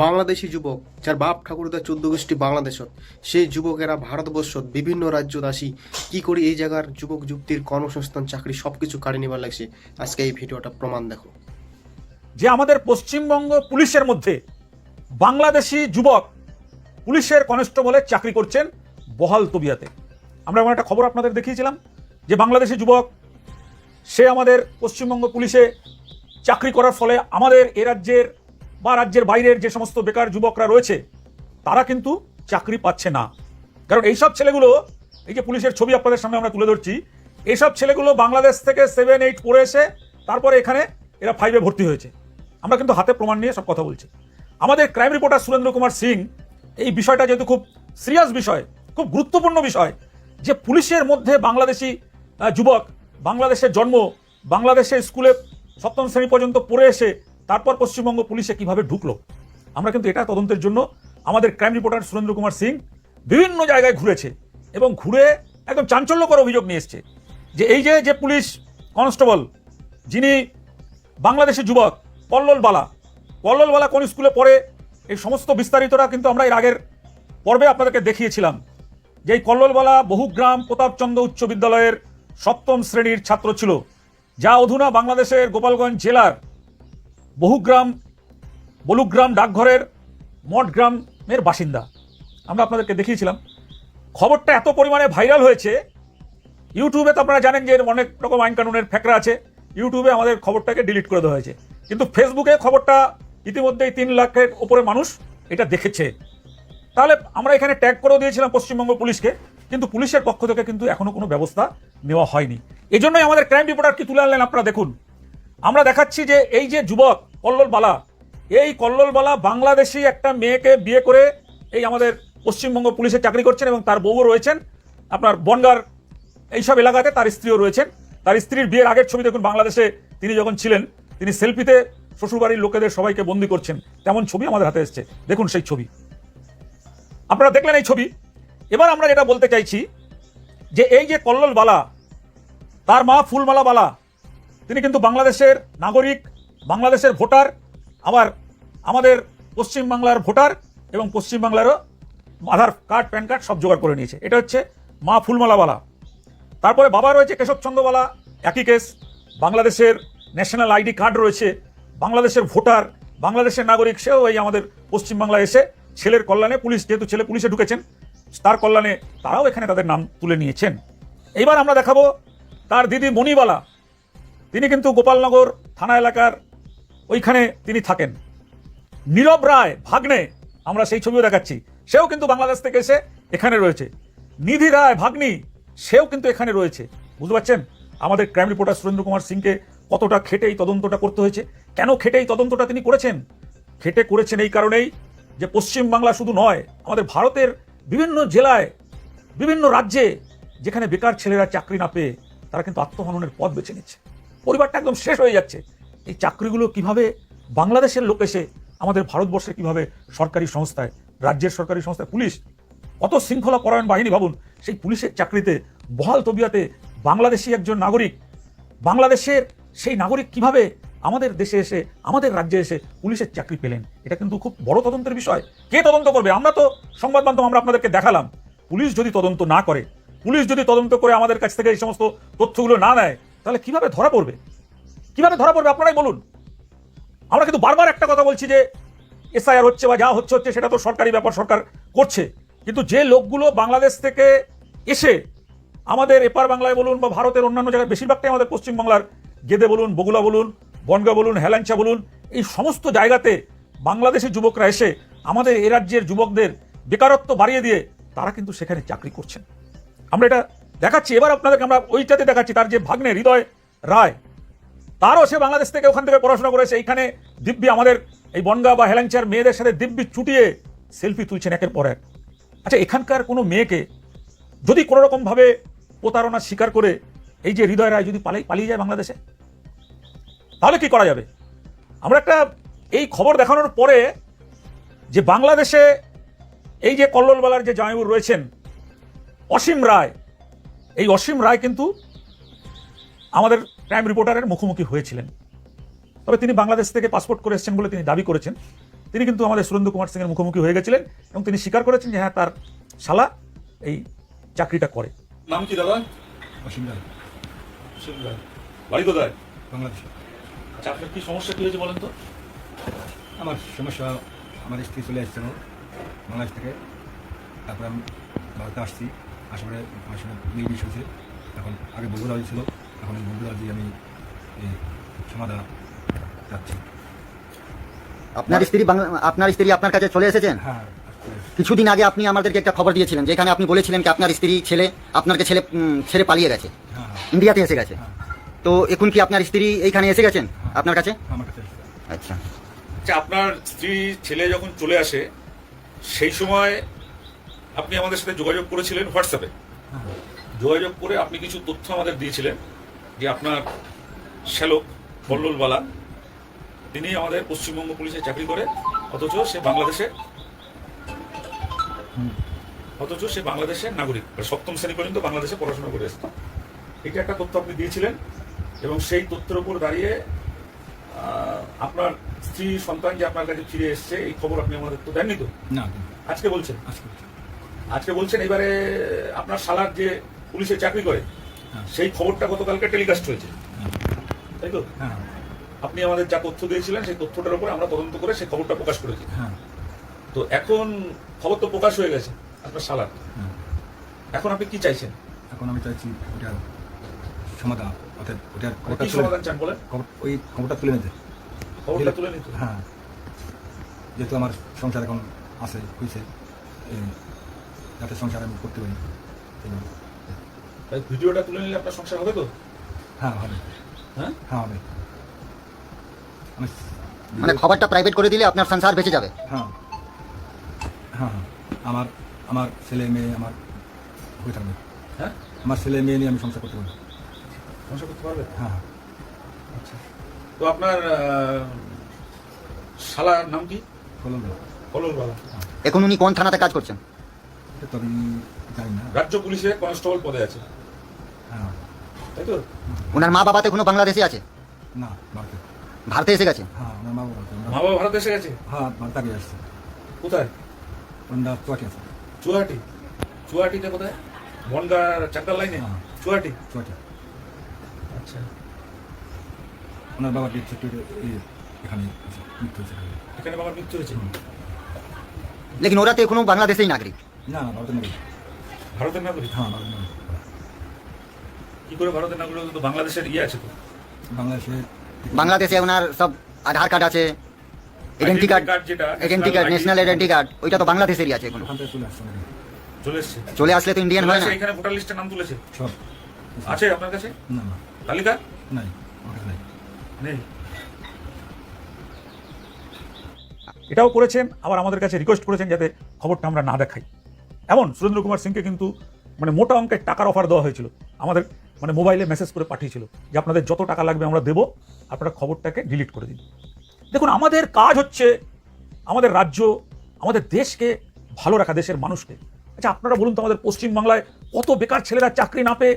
বাংলাদেশী যুবক যার বাপ ঠাকুরদা চোদ্দ গোষ্ঠী বাংলাদেশত, সেই যুবকেরা ভারতবর্ষত বিভিন্ন রাজ্যত আসি কি করে এই জায়গার যুবক যুক্তির কর্মসংস্থান, চাকরি সবকিছু কাড়ি নিবার লাগছে, আজকে এই ভিডিওটা প্রমাণ দেখো। যে আমাদের পশ্চিমবঙ্গ পুলিশের মধ্যে বাংলাদেশি যুবক পুলিশের কনস্টেবলে চাকরি করছেন বহাল তবিয়াতে। আমরা এমন একটা খবর আপনাদের দেখিয়েছিলাম যে বাংলাদেশি যুবক, সে আমাদের পশ্চিমবঙ্গ পুলিশে চাকরি করার ফলে আমাদের এ রাজ্যের বা রাজ্যের বাইরের যে সমস্ত বেকার যুবকরা রয়েছে, তারা কিন্তু চাকরি পাচ্ছে না। কারণ এইসব ছেলেগুলো, এই যে পুলিশের ছবি আপনাদের সামনে আমরা তুলে ধরছি, এইসব ছেলেগুলো বাংলাদেশ থেকে সেভেন এইট পড়ে এসে তারপরে এখানে এরা ফাইভে ভর্তি হয়েছে। আমরা কিন্তু হাতে প্রমাণ নিয়ে সব কথা বলছি। আমাদের ক্রাইম রিপোর্টার সুরেন্দ্র কুমার সিং, এই বিষয়টা যেহেতু খুব সিরিয়াস বিষয়, খুব গুরুত্বপূর্ণ বিষয়, যে পুলিশের মধ্যে বাংলাদেশি যুবক, বাংলাদেশের জন্ম, বাংলাদেশের স্কুলে সপ্তম শ্রেণি পর্যন্ত পড়ে এসে তারপর পশ্চিমবঙ্গ পুলিশে কীভাবে ঢুকলো? আমরা কিন্তু এটা তদন্তের জন্য আমাদের ক্রাইম রিপোর্টার সুরেন্দ্র কুমার সিং বিভিন্ন জায়গায় ঘুরেছে এবং ঘুরে একদম চাঞ্চল্যকর অভিযোগ নিয়ে এসছে যে এই যে যে পুলিশ কনস্টেবল, যিনি বাংলাদেশের যুবক কল্লোল বালা কল্লোল বালা কোন স্কুলে পড়ে, এই সমস্ত বিস্তারিতরা কিন্তু আমরা এর আগের পর্বে আপনাদেরকে দেখিয়েছিলাম যে এই কল্লোলবালা বহুগ্রাম প্রতাপচন্দ্র উচ্চ বিদ্যালয়ের সপ্তম শ্রেণির ছাত্র ছিল, যা অধুনা বাংলাদেশের গোপালগঞ্জ জেলার বহুগ্রাম, বলুগ্রাম ডাকঘরের মঠগ্রামের বাসিন্দা। আমরা আপনাদেরকে দেখিয়েছিলাম। খবরটা এত পরিমাণে ভাইরাল হয়েছে, ইউটিউবে তো আপনারা জানেন যে অনেক রকম আইন কানুনের ফ্যাকরা আছে, ইউটিউবে আমাদের খবরটাকে ডিলিট করে দেওয়া হয়েছে। কিন্তু ফেসবুকে খবরটা ইতিমধ্যেই তিন লাখের ওপরে মানুষ এটা দেখেছে। তাহলে আমরা এখানে ট্যাগ করেও দিয়েছিলাম পশ্চিমবঙ্গ পুলিশকে, কিন্তু পুলিশের পক্ষ থেকে কিন্তু এখনও কোনো ব্যবস্থা নেওয়া হয়নি। এই জন্যই আমাদের ক্রাইম রিপোর্টার কি তুলে আনলেন আপনারা দেখুন। আমরা দেখাচ্ছি যে এই যে যুবক কল্লোল বালা, এই কল্লোল বালা বাংলাদেশি একটা মেয়েকে বিয়ে করে এই আমাদের পশ্চিমবঙ্গ পুলিশে চাকরি করছেন এবং তার বউও রয়েছেন। আপনার বনগার এইসব এলাকাতে তার স্ত্রীও রয়েছেন। তার স্ত্রীর বিয়ের আগের ছবি দেখুন, বাংলাদেশে তিনি যখন ছিলেন, তিনি সেলফিতে শ্বশুরবাড়ির লোকেদের সবাইকে বন্দি করছেন। তেমন ছবি আমাদের হাতে এসছে। দেখুন সেই ছবি। আপনারা দেখলেন এই ছবি। এবার আমরা যেটা বলতে চাইছি যে এই যে কল্লোল বালা, তার মা ফুলমালা বালা তিনি কিন্তু বাংলাদেশের নাগরিক, বাংলাদেশের ভোটার, আবার আমাদের পশ্চিমবাংলার ভোটার এবং পশ্চিমবাংলারও আধার কার্ড, প্যান কার্ড সব জোগাড় করে নিয়েছে। এটা হচ্ছে মা ফুলমালা বালা তারপরে বাবা রয়েছে কেশবচন্দ্রওয়ালা একই কেস। বাংলাদেশের ন্যাশনাল আইডি কার্ড রয়েছে, বাংলাদেশের ভোটার, বাংলাদেশের নাগরিক, সেও এই আমাদের পশ্চিমবাংলায় এসে ছেলের কল্যাণে পুলিশ, যেহেতু ছেলে পুলিশে ঢুকেছেন, তার কল্যাণে তারাও এখানে তাদের নাম তুলে নিয়েছেন। এইবার আমরা দেখাবো তার দিদি মণিবালা। তিনি কিন্তু গোপালনগর থানা এলাকার ওইখানে তিনি থাকেন। নীরব রায়, ভাগ্নে, আমরা সেই ছবিও দেখাচ্ছি। সেও কিন্তু বাংলাদেশ থেকে এসে এখানে রয়েছে। নিধি রায়, ভাগ্নি, সেও কিন্তু এখানে রয়েছে। বুঝতে পারছেন? আমাদের ক্রাইম রিপোর্টার সুরেন্দ্র কুমার সিংকে কতটা খেটে এই তদন্তটা করতে হয়েছে? কেন খেটে এই তদন্তটা তিনি করেছেন? খেটে করেছেন এই কারণেই যে পশ্চিমবাংলা শুধু নয়, আমাদের ভারতের বিভিন্ন জেলায়, বিভিন্ন রাজ্যে যেখানে বেকার ছেলেরা চাকরি না পেয়ে তারা কিন্তু আত্মহননের পথ বেছে নিচ্ছে। পরিবারটা একদম শেষ হয়ে যাচ্ছে। এই চাকরিগুলো কীভাবে বাংলাদেশের লোক এসে, আমাদের ভারতবর্ষে কীভাবে সরকারি সংস্থায়, রাজ্যের সরকারি সংস্থায়, পুলিশ কত শৃঙ্খলা পরায়ণ বাহিনী ভাবুন, সেই পুলিশের চাকরিতে, বহাল তবিয়াতে বাংলাদেশি একজন নাগরিক, বাংলাদেশের সেই নাগরিক কীভাবে আমাদের দেশে এসে, আমাদের রাজ্যে এসে পুলিশের চাকরি পেলেন? এটা কিন্তু খুব বড় তদন্তের বিষয়। কে তদন্ত করবে? আমরা তো সংবাদ মাধ্যম আমরা আপনাদেরকে দেখালাম। পুলিশ যদি তদন্ত না করে, পুলিশ যদি তদন্ত করে আমাদের কাছ থেকে এই সমস্ত তথ্যগুলো না নেয় তাহলে কীভাবে ধরা পড়বে? কীভাবে ধরা পড়বে? আপনারাই বলুন। আমরা কিন্তু বারবার একটা কথা বলছি যে, এসআইআর হচ্ছে বা যা হচ্ছে হচ্ছে, সেটা তো সরকারি ব্যাপার, সরকার করছে। কিন্তু যে লোকগুলো বাংলাদেশ থেকে এসে আমাদের এপার বাংলায় বলুন বা ভারতের অন্যান্য জায়গায়, বেশিরভাগটাই আমাদের পশ্চিমবাংলার গেদে বলুন বগুলা বলুন, বনগা বলুন, হেলাঞ্চা বলুন, এই সমস্ত জায়গাতে বাংলাদেশি যুবকরা এসে আমাদের এ রাজ্যের যুবকদের বেকারত্ব বাড়িয়ে দিয়ে তারা কিন্তু সেখানে চাকরি করছেন। আমরা এটা দেখাচ্ছি, এবার আপনাদেরকে আমরা ওইটাতে দেখাচ্ছি, তার যে ভাগ্নে হৃদয় রায়, তারও সে বাংলাদেশ থেকে ওখান থেকে পড়াশোনা করেছে এইখানে দিব্যি আমাদের এই বনগা বা হেলাংচার মেয়েদের সাথে দিব্যি চুটিয়ে সেলফি তুলছেন একের পর এক। আচ্ছা এখানকার কোনো মেয়েকে যদি কোনো রকমভাবে প্রতারণা স্বীকার করে এই যে হৃদয় রায় যদি পালিয়ে পালিয়ে যায় বাংলাদেশে, তাহলে কি করা যাবে? আমরা একটা এই খবর দেখানোর পরে যে বাংলাদেশে এই যে কল্লোলবালার যে জামাইবুর রয়েছেন, অসীম রায় এই অসীম রায় কিন্তু আমাদের ক্রাইম রিপোর্টারের মুখোমুখি হয়েছিলেন। তবে তিনি বাংলাদেশ থেকে পাসপোর্ট করে এসেছেন বলে তিনি দাবি করেছেন। তিনি কিন্তু আমাদের সুরেন্দ্র কুমার সিংয়ের মুখোমুখি হয়ে গেছিলেন এবং তিনি স্বীকার করেছেন যে হ্যাঁ তার শালা এই চাকরিটা করে। নাম কি দাদা? অসীম রায়। বাড়ি কোথায়? বাংলাদেশ। আচ্ছা আপনার কি সমস্যা কি হয়েছে বলেন তো? আমার সমস্যা আমার স্ত্রী চলে আসছিল বাংলাদেশ থেকে। তারপরে আমি ভারতে আসছি। আমার সঙ্গে বিয়ে বিষ হয়েছে এখন আগে বগুড়া ছিল এখন এই বগুড়া দিয়ে আমি এই সমাধা যাচ্ছি। আপনার স্ত্রী বাংলা আপনার স্ত্রী আপনার কাছে চলে এসেছেন হ্যাঁ কিছুদিন আগে আপনি আমাদেরকে একটা খবর দিয়েছিলেন যেখানে আপনি বলেছিলেন কি আপনার স্ত্রী ছেলে আপনাকে ছেলে ছেড়ে পালিয়ে গেছে। হ্যাঁ ইন্ডিয়াতে এসে গেছে। হ্যাঁ। তো এখন কি আপনার স্ত্রী এইখানে এসে গেছেন আপনার কাছে? আমার কাছে এসেছে। আচ্ছা। আচ্ছা আপনার স্ত্রী ছেলে যখন চলে আসে সেই সময় আপনি আমাদের সাথে যোগাযোগ করেছিলেন হোয়াটসঅ্যাপে। হ্যাঁ যোগাযোগ করে আপনি কিছু তথ্য আমাদের দিয়েছিলেন যে আপনার শ্যালক বল্ললবালা তিনি আমাদের পশ্চিমবঙ্গ পুলিশে চাকরি করে অথচ সে বাংলাদেশে অথচ সে বাংলাদেশের নাগরিক মানে সপ্তম শ্রেণি পর্যন্ত বাংলাদেশে পড়াশোনা করে এসেছে। এটা একটা তথ্য আপনি দিয়েছিলেন এবং সেই তথ্যের উপর দাঁড়িয়ে আপনার স্ত্রী সন্তান যে আপনার কাছে ফিরে এসছে এই খবর আপনি আমাদের তো দেননি তো? না আজকে বলছেন? আজকে। আজকে বলছেন এবারে আপনার শালার যে পুলিশে চাকরি করে হ্যাঁ। সেই খবরটা গতকালকে টেলিকাস্ট হয়েছে। হ্যাঁ। তাই তো? হ্যাঁ। আপনি আমাদের যা তথ্য দিয়েছিলেন সেই তথ্যটার উপর আমরা তদন্ত করে সেই খবরটা প্রকাশ করেছি। হ্যাঁ। তো এখন খবর তো প্রকাশ হয়ে গেছে আপনার হ্যাঁ। এখন আপনি কি চাইছেন? এখন আমি চাইছি ওটার সমাধান অর্থাৎ ওটার খবরটা সমাধান চান বলেন? ওই খবরটা তুলে নিতে। খবরটা তুলে নিতে। হ্যাঁ। যেহেতু আমার সংসার এখন আছে হয়েছে যাতে সংসার আমি করতে পারি। ভিডিওটা তুলে নিলে আপনার সংসার হবে তো? হ্যাঁ হবে। হ্যাঁ? হ্যাঁ হবে। আমি মানে খবরটা প্রাইভেট করে দিলে আপনার সংসার বেঁচে যাবে। হ্যাঁ। হ্যাঁ হ্যাঁ। আমার আমার ছেলে মেয়ে আমার হয়ে থাকবে। হ্যাঁ? আমার ছেলে মেয়ে নিয়ে আমি সংসার করতে পারব। সংসার করতে পারবে? হ্যাঁ আচ্ছা। তো আপনার শালার নাম কি? কলল বালা এখন উনি কোন থানাতে কাজ করছেন? এটা তো আমি জানি না রাজ্য পুলিশে কনস্টেবল পদে আছে। হ্যাঁ। তাই তো? ওনার মা বাবা তো এখনও বাংলাদেশে আছে? না ভারতে ভারতে এসে গেছে? হ্যাঁ আমার মা বাবা মা বাবা ভারত এসে গেছে? হ্যাঁ ভারত আগে আসছে। কোথায়? ওনার চুয়াটি আছে। চুয়াহাটি চুয়াহাটিতে কোথায়? বনগার চাকদার লাইনে? হ্যাঁ। চুয়াহাটি চুয়াটি। আচ্ছা। ওনার বাবা ডিপ সেক্টর এখানে আছে, মৃত্যু হয়েছে। এখানে। এখানে বাবার মৃত্যু হয়েছে? লেকিন ওরা তো এখনও বাংলাদেশেই নাগরিক? না না ভারতের নাগরিক। ভারতের নাগরিক? হ্যাঁ ভারতের নাগরিক। কি করে ভারতের নাগরিক তো বাংলাদেশের ইয়ে আছে তো? বাংলাদেশে বাংলাদেশে ওনার সব আধার কার্ড আছে আইডেন্টি কার্ড যেটা, identity card national identity card ওইটা তো বাংলাদেশেরই আছে এখনও। ওখান চলে আসছে চলে আসলে তো ইন্ডিয়ান হয় না। এখানে ভোটার লিস্টে নাম তুলেছে? সব। আছে আপনার কাছে? না না। তালিকা? নাই নেই। এটাও করেছেন আবার আমাদের কাছে রিকোয়েস্ট করেছেন যাতে খবরটা আমরা না দেখাই। এমন, সুরেন্দ্র কুমার সিংকে কিন্তু মানে মোটা অঙ্কের টাকার অফার দেওয়া হয়েছিল। আমাদের মানে মোবাইলে মেসেজ করে পাঠিয়েছিল যে আপনাদের যত টাকা লাগবে আমরা দেবো, আপনারা খবরটাকে ডিলিট করে দিন। দেখুন, আমাদের কাজ হচ্ছে আমাদের রাজ্য, আমাদের দেশকে ভালো রাখা, দেশের মানুষকে। আচ্ছা আপনারা বলুন তো আমাদের পশ্চিমবাংলায় কত বেকার ছেলেরা চাকরি না পেয়ে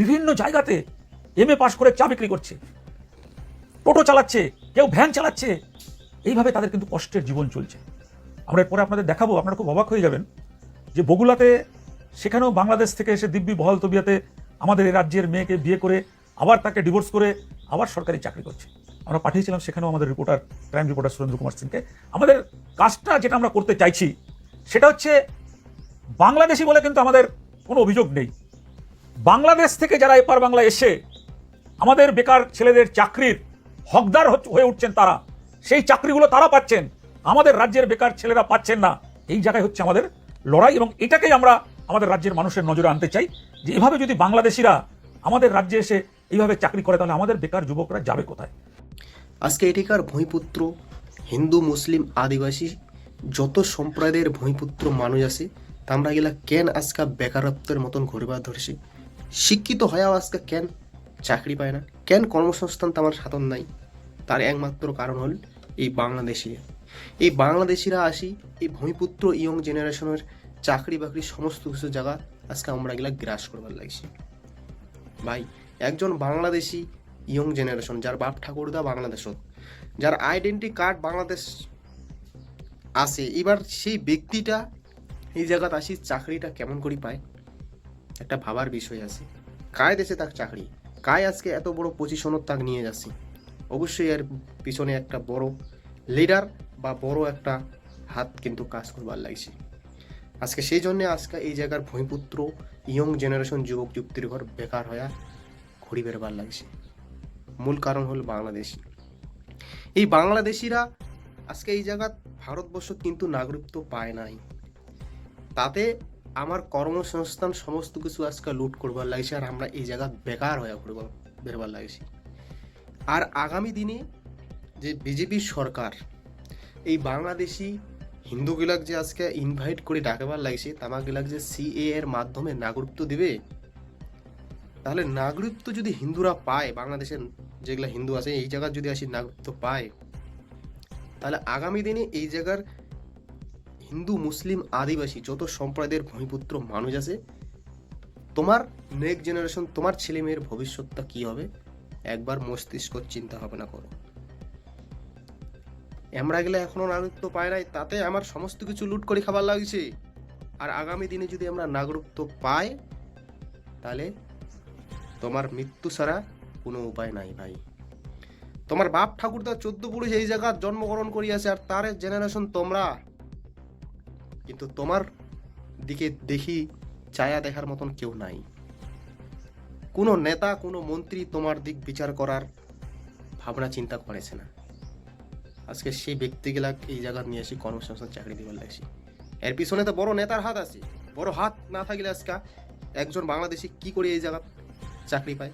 বিভিন্ন জায়গাতে এম এ পাশ করে চা বিক্রি করছে, টোটো চালাচ্ছে, কেউ ভ্যান চালাচ্ছে। এইভাবে তাদের কিন্তু কষ্টের জীবন চলছে। আমরা এরপরে আপনাদের দেখাবো, আপনারা খুব অবাক হয়ে যাবেন। যে বগুলাতে সেখানেও বাংলাদেশ থেকে এসে দিব্যি বহাল তবিয়াতে আমাদের এই রাজ্যের মেয়েকে বিয়ে করে, আবার তাকে ডিভোর্স করে, আবার সরকারি চাকরি করছে। আমরা পাঠিয়েছিলাম, সেখানেও আমাদের reporter crime reporter Surendra Kumar সিংকে। আমাদের কাজটা যেটা আমরা করতে চাইছি, সেটা হচ্ছে বাংলাদেশি বলে কিন্তু আমাদের কোনো অভিযোগ নেই। বাংলাদেশ থেকে যারা এপার বাংলা এসে আমাদের বেকার ছেলেদের চাকরির হকদার হয়ে উঠছেন তারা। সেই চাকরিগুলো তারা পাচ্ছেন, আমাদের রাজ্যের বেকার ছেলেরা পাচ্ছেন না। এই জায়গায় হচ্ছে আমাদের লড়াই এবং এটাকেই আমরা আমাদের রাজ্যের মানুষের নজরে আনতে চাই যে এভাবে যদি বাংলাদেশিরা আমাদের রাজ্যে এসে এইভাবে চাকরি করে, তাহলে আমাদের বেকার যুবকরা যাবে কোথায়? আজকে এটিকার ভূমিপুত্র, হিন্দু, মুসলিম, আদিবাসী যত সম্প্রদায়ের ভূমিপুত্র মানুষ আছে তা আমরা গেলা কেন আজকে বেকারত্বের মতন ঘুরবার ধরছি? শিক্ষিত হয়েও আজকে কেন চাকরি পায় না? কেন কর্মসংস্থান তো আমার সাধন নাই? তার একমাত্র কারণ হল এই বাংলাদেশি এই বাংলাদেশিরা আসি, এই ভূমিপুত্র ইয়ং জেনারেশনের চাকরি বাকরি সমস্ত কিছু জায়গা আজকে আমরা এগুলা গ্রাস করবার লাগছি। ভাই, একজন বাংলাদেশি ইয়ং জেনারেশন, যার বাপ ঠাকুরদা বাংলাদেশত যার আইডেন্টি কার্ড বাংলাদেশ আসে এবার সেই ব্যক্তিটা এই জায়গাত আসি, চাকরিটা কেমন করে পায়? একটা ভাবার বিষয় আছে। কায় দেশে তার চাকরি? কায় আজকে এত বড় পজিশনত তাক নিয়ে যাচ্ছে? অবশ্যই এর পিছনে একটা বড় লিডার বা বড় একটা হাত কিন্তু কাজ করবার লাগছে। আজকে সেই জন্য আজকে এই জায়গার ভূমিপুত্র, ইয়ং জেনারেশন যুবক যুক্তির ঘর বেকার হয়ে ঘুরি বেরবার লাগছে। মূল কারণ হল বাংলাদেশি। এই বাংলাদেশিরা আজকে এই জায়গা ভারতবর্ষ কিন্তু নাগরিকত্ব পায় নাই। তাতে আমার কর্মসংস্থান সমস্ত কিছু আজকে লুট করবার লাগছে আর আমরা এই জায়গা বেকার হয়ে ঘুরবার বেরবার লাগছি। আর আগামী দিনে যে বিজেপির সরকার এই বাংলাদেশি হিন্দুগুলাক যে আজকে ইনভাইট করে ডাকাবার লাগছে, তামাগুলাক যে সিএ এর মাধ্যমে নাগরিকত্ব দিবে, তাহলে নাগরিকত্ব যদি হিন্দুরা পায় বাংলাদেশের যেগুলা হিন্দু আছে, এই জায়গার যদি আসি নাগরিকত্ব পায়, তাহলে আগামী দিনে এই জায়গার হিন্দু, মুসলিম আদিবাসী যত সম্প্রদায়ের ভূমিপুত্র মানুষ আছে, তোমার নেক্সট জেনারেশন তোমার ছেলে মেয়ের ভবিষ্যৎটা কি হবে? একবার মস্তিষ্ক চিন্তা ভাবনা করো। আমরা গেলে এখনও নাগরিকত্ব পায় নাই, তাতে আমার সমস্ত কিছু লুট করে খাবার লাগছে। আর আগামী দিনে যদি আমরা নাগরিকত্ব পাই, তাহলে তোমার মৃত্যু ছাড়া কোনো উপায় নাই ভাই। তোমার বাপ ঠাকুরদা চোদ্দ পুরুষ এই জায়গার জন্মগ্রহণ করিয়াছে আর তার জেনারেশন তোমরা। কিন্তু তোমার দিকে দেখি চায়া দেখার মতন কেউ নাই। কোনো নেতা, কোনো মন্ত্রী তোমার দিক বিচার করার ভাবনা চিন্তা করেছে না। আজকে সেই ব্যক্তিগুলা এই জায়গা নিয়ে আসি কর্মসংস্থান চাকরি দিবার লাগছি। এর পিছনে তো বড় নেতার হাত আছে। বড় হাত না থাকলে আজকে একজন বাংলাদেশি কি করে এই জায়গা চাকরি পায়?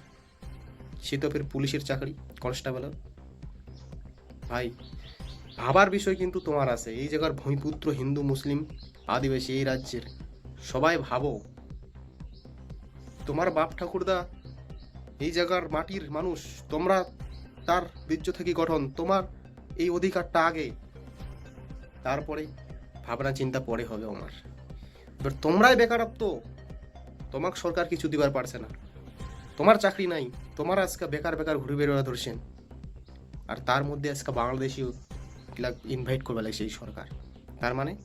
সে তো ফের পুলিশের চাকরি কনস্টেবলের ভাই ভাবার বিষয় কিন্তু তোমার আছে। এই জায়গার ভূমিপুত্র হিন্দু, মুসলিম, আদিবাসী এই রাজ্যের সবাই ভাবো, তোমার বাপ ঠাকুরদা এই জায়গার মাটির মানুষ, তোমরা তার বীর্য থেকে গঠন, তোমার এই অধিকারটা আগে। তারপরে ভাবনা চিন্তা পরে হবে আমার। এবার তোমরাই বেকারত্ব। তোমাকে সরকার কিছু দিবার পারছে না। তোমার চাকরি নাই। তোমার আজকে বেকার বেকার ঘুরে বেরোয়া ধরছেন। আর তার মধ্যে আজকে বাংলাদেশি ইনভাইট করবে লাগছে এই সরকার। তার মানে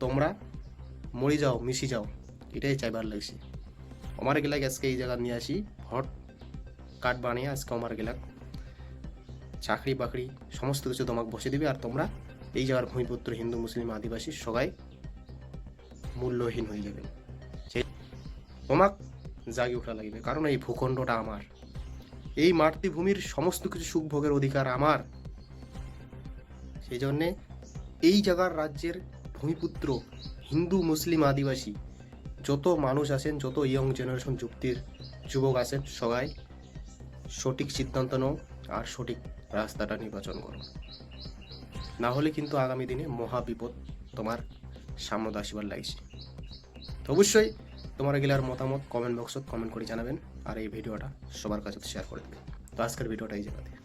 তোমরা মরি যাও, মিশি যাও। এটাই চাইবার লাগছে। আমার গেলাক আজকে এই জায়গা নিয়ে আসি। ভট কার্ড বানিয়ে আজকে আমার গেলাক চাকরি বাকরি সমস্ত কিছু তোমাকে বসে দিবে আর তোমরা এই জায়গার ভূমিপুত্র, হিন্দু, মুসলিম, আদিবাসী সবাই মূল্যহীন হয়ে যাবে। সেই তোমাক জাগি ওঠা লাগবে। কারণ এই ভূখণ্ডটা আমার। এই মাতৃভূমির সমস্ত কিছু সুখ ভোগের অধিকার আমার। সেই জন্যে এই জায়গার রাজ্যের ভূমিপুত্র, হিন্দু, মুসলিম, আদিবাসী যত মানুষ আছেন, যত ইয়ং জেনারেশন যুক্তির যুবক আছেন, সবাই সঠিক সিদ্ধান্ত নাও আর সঠিক রাস্তাটা নির্বাচন করো। না হলে কিন্তু আগামী দিনে মহা বিপদ তোমার সামনে আসিবার লাগছে। তো অবশ্যই তোমার গেলার মতামত কমেন্ট বক্সত কমেন্ট করে জানাবেন আর এই ভিডিওটা সবার কাছে শেয়ার করে দেবেন। তো আজকের ভিডিওটা এই জায়গাতে